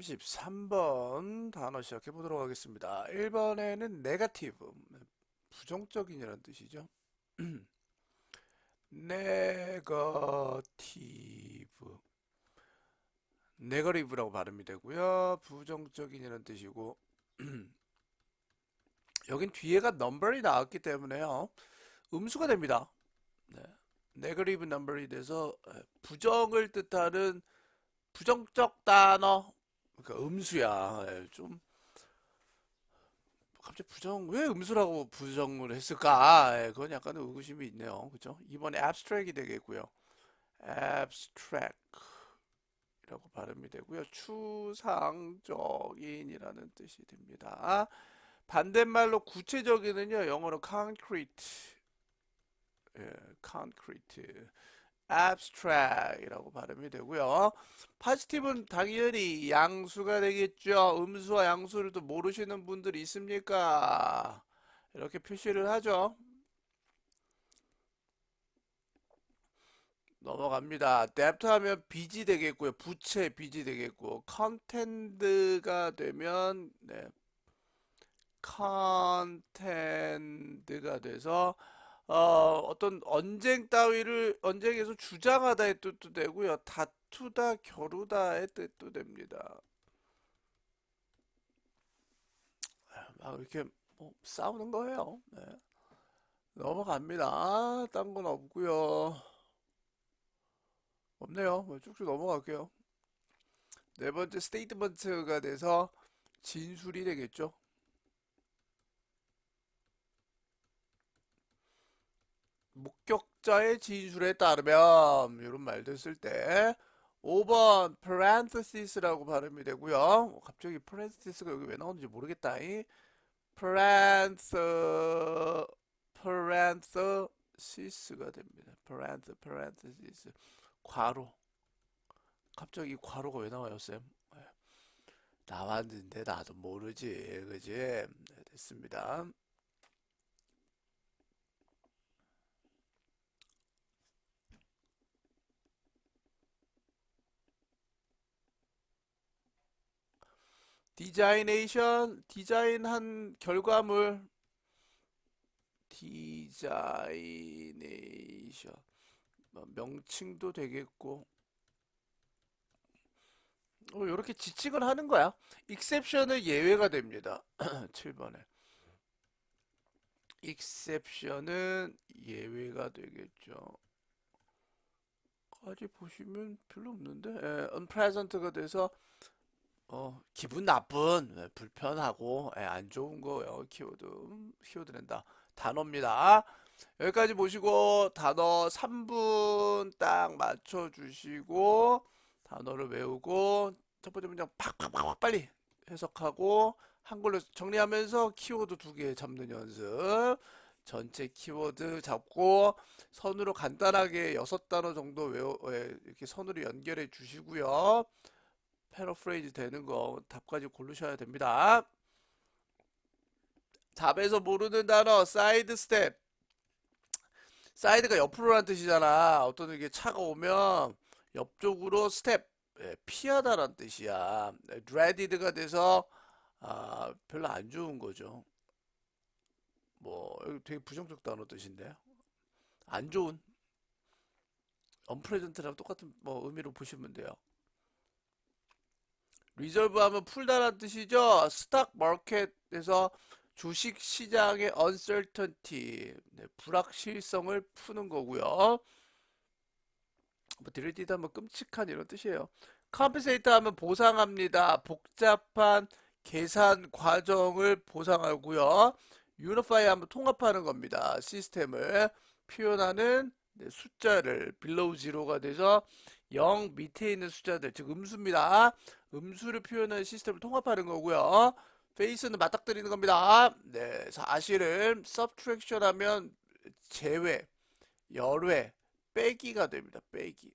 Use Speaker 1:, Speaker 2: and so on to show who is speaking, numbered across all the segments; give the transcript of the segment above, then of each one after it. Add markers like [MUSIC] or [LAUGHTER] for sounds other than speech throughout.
Speaker 1: 33번 단어 시작해 보도록 하겠습니다. 1번에는 네가티브, 부정적인이라는 뜻이죠. [CLEARS THROAT] 네거티브, 네거티브라고 발음이 되고요. 부정적인이라는 뜻이고 [CLEARS THROAT] 여긴 뒤에가 넘버이 나왔기 때문에요. 음수가 됩니다. 네. 네거티브 넘버이 돼서 부정을 뜻하는 부정적 단어 그러니까 음수야. 예, 좀 갑자기 부정 왜 음수라고 부정을 했을까? 예, 그건 약간 의구심이 있네요. 그죠? 이번에 abstract이 되겠고요. abstract이라고 발음이 되고요. 추상적인이라는 뜻이 됩니다. 반대말로 구체적인은요. 영어로 concrete. 예, concrete. Abstract이라고 발음이 되고요. 파지티브는 당연히 양수가 되겠죠. 음수와 양수를 또 모르시는 분들이 있습니까? 이렇게 표시를 하죠. 넘어갑니다. depth 하면 빚이 되겠고요. 부채 빚이 되겠고 content가 되면 네. content가 돼서 어, 어떤 언쟁 따위를 언쟁에서 주장하다의 뜻도 되고요. 다투다, 겨루다의 뜻도 됩니다. 막 이렇게 뭐 싸우는 거예요. 네. 넘어갑니다. 딴 건 없고요. 없네요. 뭐 쭉쭉 넘어갈게요. 네 번째 스테이트먼트가 돼서 진술이 되겠죠. 목격자의 진술에 따르면 이런 말들 쓸때 5번 parenthesis라고 발음이 되고요. 갑자기 parenthesis가 여기 왜 나오는지 모르겠다. parenthesis가 됩니다. parenth parenthesis 괄호 갑자기 괄호가 왜 나와요, 쌤? 네. 나왔는데 나도 모르지, 그지? 네, 됐습니다. 디자이네이션 디자인한 결과물. 디자이네이션. 뭐 명칭도 되겠고. 어, 이렇게 지칭을 하는 거야. 익셉션은 예외가 됩니다. [CLEARS THROAT] 7번에. 익셉션은 예외가 되겠죠. 까지 보시면 별로 없는데? 예, unpleasant가 돼서 어, 기분 나쁜, 예, 불편하고, 예, 안 좋은 거요. 키워드, 음, 키워드 낸다. 단어입니다. 여기까지 보시고, 단어 3분 딱 맞춰주시고, 단어를 외우고, 첫 번째 문장 팍팍팍 빨리 해석하고, 한글로 정리하면서 키워드 두 개 잡는 연습. 전체 키워드 잡고, 선으로 간단하게 여섯 단어 정도 외워, 예, 이렇게 선으로 연결해 주시고요. 패러프레이즈 되는 거 답까지 고르셔야 됩니다. 답에서 모르는 단어 사이드 스텝 사이드가 옆으로란 뜻이잖아. 어떤 이게 차가 오면 옆쪽으로 스텝 예, 피하다란 뜻이야. 드레디드가 돼서 아, 별로 안 좋은 거죠. 뭐 되게 부정적 단어 뜻인데요. 안 좋은 언프레젠트랑 똑같은 뭐 의미로 보시면 돼요. 리저브 하면 풀다란 뜻이죠. 스탁 마켓에서 주식 시장의 uncertainty, 네, 불확실성을 푸는 거고요. 뭐 드레디드 하면 끔찍한 이런 뜻이에요. 컴pensate 하면 보상합니다. 복잡한 계산 과정을 보상하고요. unify 하면 통합하는 겁니다. 시스템을 표현하는 네, 숫자를 below zero가 돼서 0 밑에 있는 숫자들 즉 음수입니다. 음수를 표현하는 시스템을 통합하는 거고요. 페이스는 맞닥뜨리는 겁니다. 네, 사실은 subtraction 하면 제외, 열외, 빼기가 됩니다. 빼기.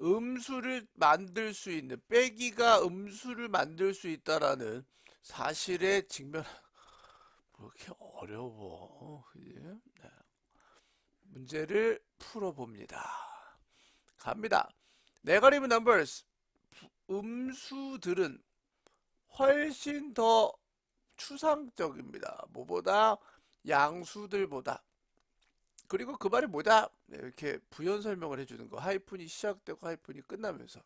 Speaker 1: 음수를 만들 수 있는 빼기가 음수를 만들 수 있다라는 사실에 직면 뭐 이렇게 어려워 그지? 네. 문제를 풀어봅니다. 갑니다. 네거티브 넘버스 음수들은 훨씬 더 추상적입니다. 뭐보다 양수들보다. 그리고 그 말이 뭐다? 네, 이렇게 부연 설명을 해주는 거. 하이픈이 시작되고 하이픈이 끝나면서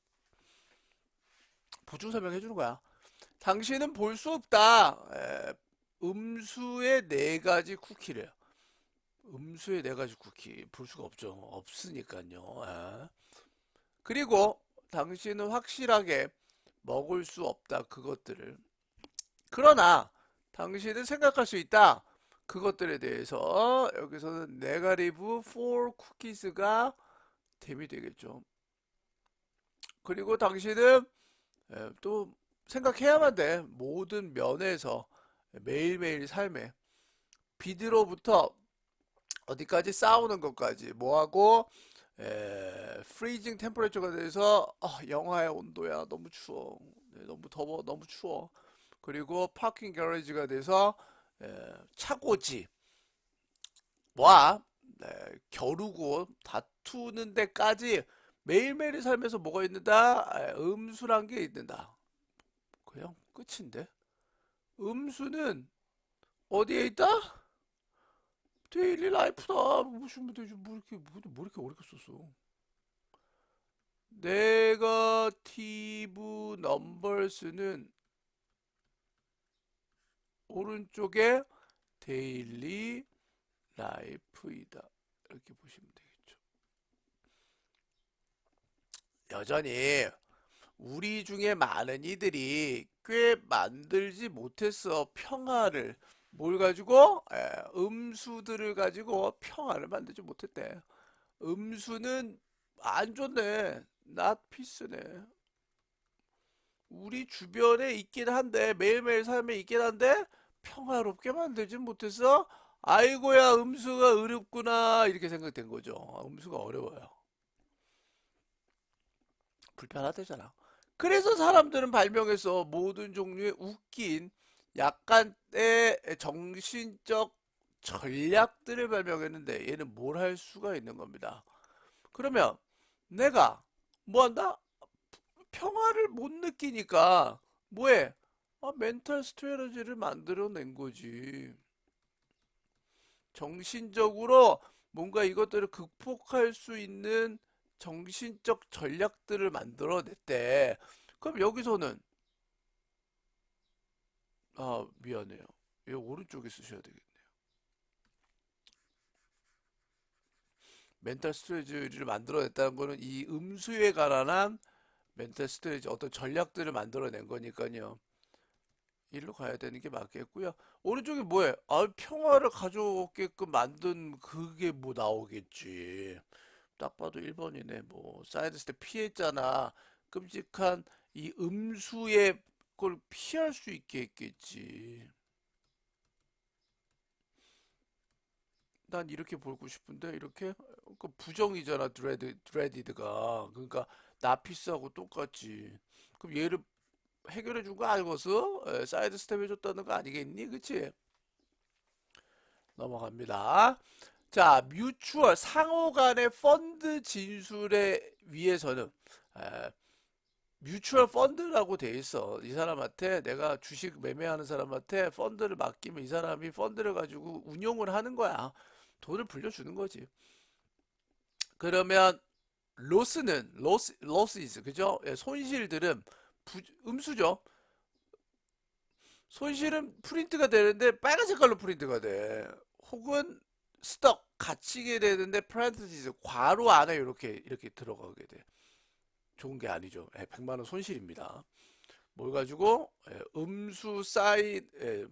Speaker 1: 보충 설명해 주는 거야. 당신은 볼 수 없다. 에, 음수의 네 가지 쿠키래요. 음수의 네 가지 쿠키 볼 수가 없죠. 없으니까요. 에. 그리고 당신은 확실하게 먹을 수 없다. 그것들을. 그러나 당신은 생각할 수 있다. 그것들에 대해서 여기서는 네가리브 for cookies가 됨이 되겠죠. 그리고 당신은 에, 또 생각해야만 돼. 모든 면에서 매일매일 삶에 비드로부터 어디까지 싸우는 것까지 뭐하고 에, 프리징 템퍼레처가 돼서 아, 영하의 온도야. 너무 추워. 네, 너무 더워. 너무 추워. 그리고 파킹 가레지가 돼서 에, 차고지. 와 네, 겨루고 다투는 데까지 매일매일 삶에서 뭐가 있는다? 에, 음수란 게 있는다. 그냥 끝인데? 음수는 어디에 있다? 데일리 라이프다. 보시면 되지. 뭐 이렇게, 뭐, 뭐 이렇게 어렵게 썼어. 네거티브 넘버스는 오른쪽에 데일리 라이프이다. 이렇게 보시면 되겠죠. 여전히 우리 중에 많은 이들이 꽤 만들지 못했어. 평화를. 뭘 가지고? 에, 음수들을 가지고 평화를 만들지 못했대. 음수는 안 좋네. not peace네. 우리 주변에 있긴 한데, 매일매일 삶에 있긴 한데, 평화롭게 만들지 못했어? 아이고야, 음수가 어렵구나. 이렇게 생각된 거죠. 음수가 어려워요. 불편하대잖아. 그래서 사람들은 발명해서 모든 종류의 웃긴 약간의 정신적 전략들을 발명했는데 얘는 뭘 할 수가 있는 겁니다. 그러면 내가 뭐 한다? 평화를 못 느끼니까 뭐해? 아, 멘탈 스트레지를 만들어낸 거지. 정신적으로 뭔가 이것들을 극복할 수 있는 정신적 전략들을 만들어냈대. 그럼 여기서는 아, 미안해요. 이 오른쪽에 쓰셔야 되겠네요. 멘탈 스트레지를 만들어냈다는 거는 이 음수에 관한 멘탈 스트레지 어떤 전략들을 만들어낸 거니까요. 일로 가야 되는 게 맞겠고요. 오른쪽에 뭐해? 아, 평화를 가져오게끔 만든 그게 뭐 나오겠지. 딱 봐도 1번이네. 뭐 사이드 스텝 피했잖아. 끔찍한 이 음수의 걸 피할 수 있게 했겠지. 난 이렇게 보고 싶은데 이렇게 그 부정이잖아 드레드 드레디드가 그러니까 나피스하고 똑같지. 그럼 얘를 해결해 준 거 알고서 에, 사이드 스텝 해줬다는 거 아니겠니? 그치? 넘어갑니다. 자, 뮤추얼 상호 간의 펀드 진술에 위해서는 에, 뮤추얼 펀드라고 돼 있어. 이 사람한테 내가 주식 매매하는 사람한테 펀드를 맡기면 이 사람이 펀드를 가지고 운용을 하는 거야. 돈을 불려주는 거지. 그러면 로스는 로스 로스이즈 그죠? 예, 손실들은 부, 음수죠. 손실은 프린트가 되는데 빨간 색깔로 프린트가 돼. 혹은 스톡 갇히게 되는데 프랜티스 괄호 안에 이렇게 이렇게 들어가게 돼. 좋은 게 아니죠. 예, 100만 원 손실입니다. 뭘 가지고 예, 음수 사인 예,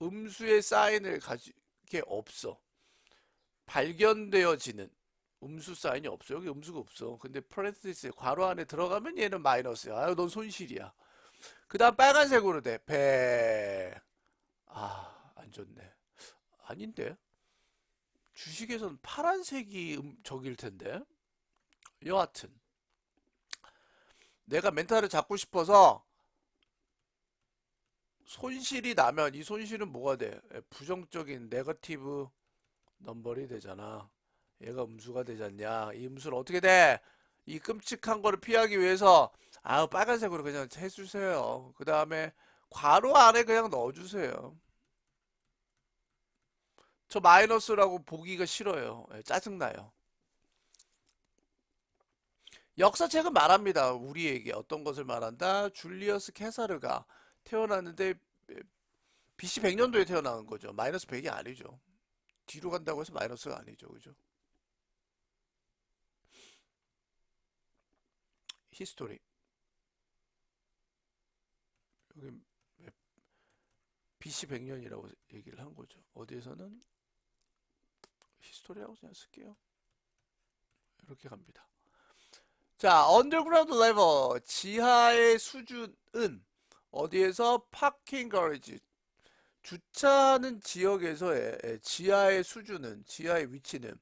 Speaker 1: 음수의 사인을 가지게 없어. 발견되어지는 음수 사인이 없어. 여기 음수가 없어. 근데 프랜티스 괄호 안에 들어가면 얘는 마이너스야. 아유, 넌 손실이야. 그 다음 빨간색으로 돼. 배. 아, 안 좋네. 아닌데. 주식에서는 파란색이 음, 적일 텐데. 여하튼. 내가 멘탈을 잡고 싶어서 손실이 나면 이 손실은 뭐가 돼? 에, 부정적인 네거티브 넘버리 되잖아. 얘가 음수가 되지 않냐? 이 음수는 어떻게 돼? 이 끔찍한 거를 피하기 위해서 아우 빨간색으로 그냥 해주세요. 그 다음에 괄호 안에 그냥 넣어주세요. 저 마이너스라고 보기가 싫어요. 예, 짜증나요. 역사책은 말합니다. 우리에게 어떤 것을 말한다? 줄리어스 케사르가 태어났는데 BC 100년도에 태어난 거죠. 마이너스 100이 아니죠. 뒤로 간다고 해서 마이너스가 아니죠. 그죠? 히스토리. 여기 BC 100년이라고 얘기를 한 거죠. 어디에서는 히스토리라고 그냥 쓸게요. 이렇게 갑니다. 자, 언더그라운드 레버 지하의 수준은 어디에서 파킹 거리지 주차하는 지역에서의 예, 지하의 수준은 지하의 위치는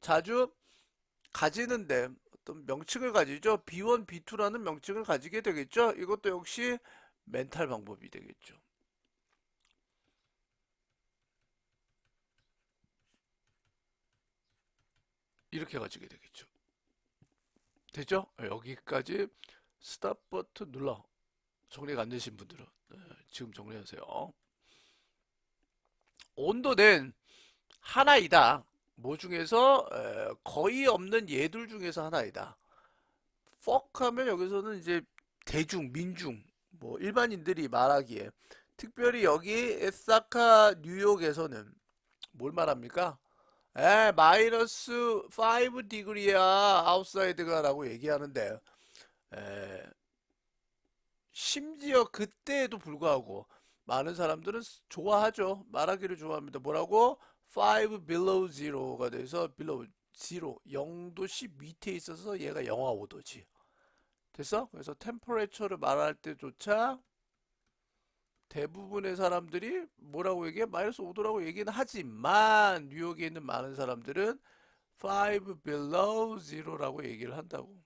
Speaker 1: 자주 가지는데 어떤 명칭을 가지죠. B1, B2라는 명칭을 가지게 되겠죠. 이것도 역시 멘탈 방법이 되겠죠. 이렇게 가지게 되겠죠. 되죠? 여기까지 스탑 버튼 눌러. 정리가 안 되신 분들은 네, 지금 정리하세요. 온도는 하나이다. 뭐 중에서 에, 거의 없는 얘들 중에서 하나이다. fuck 하면 여기서는 이제 대중, 민중, 뭐 일반인들이 말하기에 특별히 여기 에사카 뉴욕에서는 뭘 말합니까? 에, 마이너스 5 디그리야 아웃사이드가 라고 얘기하는데 에, 심지어 그때에도 불구하고 많은 사람들은 좋아하죠. 말하기를 좋아합니다. 뭐라고? 5 below zero가 돼서 below zero 0도씨 밑에 있어서 얘가 영하 5도지. 됐어? 그래서 템퍼레처를 말할 때조차 대부분의 사람들이 뭐라고 얘기해? 마이너스 5도라고 얘기는 하지만 뉴욕에 있는 많은 사람들은 5 below zero라고 얘기를 한다고.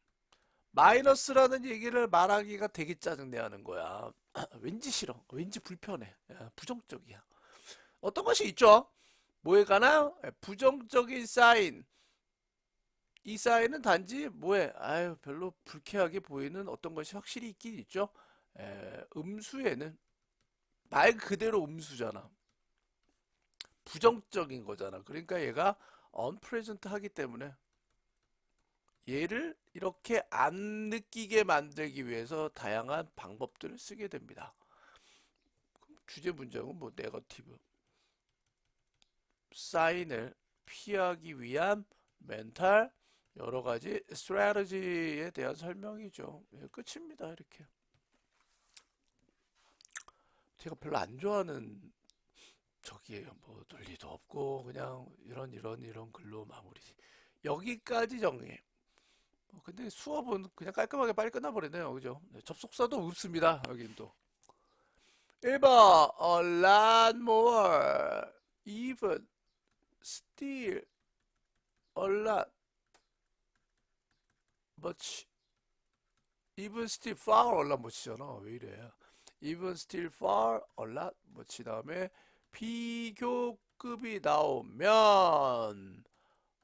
Speaker 1: 마이너스라는 얘기를 말하기가 되게 짜증내 하는 거야. [CLEARS THROAT] 왠지 싫어. 왠지 불편해. 야, 부정적이야. 어떤 것이 있죠? 뭐에 관한 부정적인 사인. 이 사인은 단지 뭐에 아유 별로 불쾌하게 보이는 어떤 것이 확실히 있긴 있죠. 에, 음수에는 말 그대로 음수잖아. 부정적인 거잖아. 그러니까 얘가 unpresent 하기 때문에 얘를 이렇게 안 느끼게 만들기 위해서 다양한 방법들을 쓰게 됩니다. 주제 문장은 뭐 네거티브 사인을 피하기 위한 멘탈 여러 가지 스트레터지에 대한 설명이죠. 예, 끝입니다. 이렇게. 제가 별로 안 좋아하는 저기에요. 뭐 논리도 없고 그냥 이런 이런 이런 글로 마무리. 여기까지 정리해. 어, 근데 수업은 그냥 깔끔하게 빨리 끝나버리네요. 그죠? 네, 접속사도 없습니다. 여긴 또. 1번 A lot more even still a lot much even still far a lot much잖아. 왜 이래? Even still far a lot much 다음에 비교급이 나오면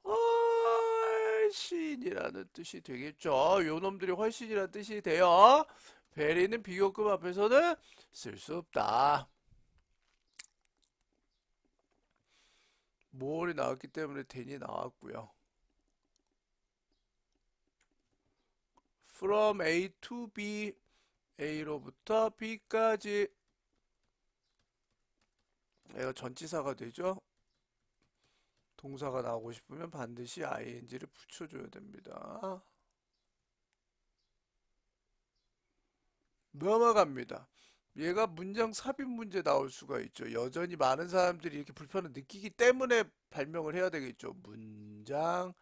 Speaker 1: 훨씬이라는 뜻이 되겠죠. 요 놈들이 훨씬이라는 뜻이 돼요. 베리는 비교급 앞에서는 쓸 수 없다. 모월이 나왔기 때문에 된이 나왔고요. from A to B, A로부터 B까지 얘가 전치사가 되죠. 동사가 나오고 싶으면 반드시 ing를 붙여줘야 됩니다. 넘어갑니다. 얘가 문장 삽입 문제 나올 수가 있죠. 여전히 많은 사람들이 이렇게 불편을 느끼기 때문에 발명을 해야 되겠죠. 문장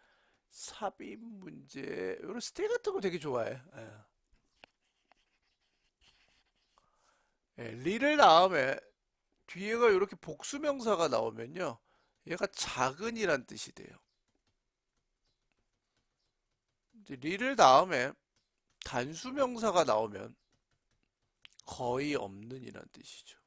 Speaker 1: 삽입 문제. 이런 스틸 같은 거 되게 좋아해. 예. 예, 리를 다음에 뒤에가 이렇게 복수명사가 나오면요. 얘가 작은이란 뜻이 돼요. 리를 다음에 단수명사가 나오면 거의 없는이란 뜻이죠.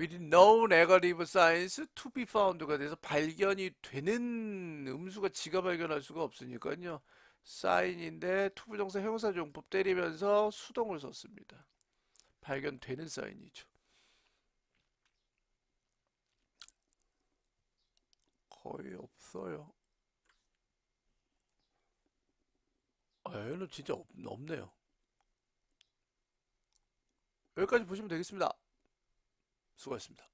Speaker 1: With no negative signs to be found가 돼서 발견이 되는 음수가 지가 발견할 수가 없으니까요. 사인인데 투부정사 형용사 용법 때리면서 수동을 썼습니다. 발견되는 사인이죠. 거의 없어요. 아, 얘는 진짜 없, 없네요. 여기까지 보시면 되겠습니다. 수고하셨습니다.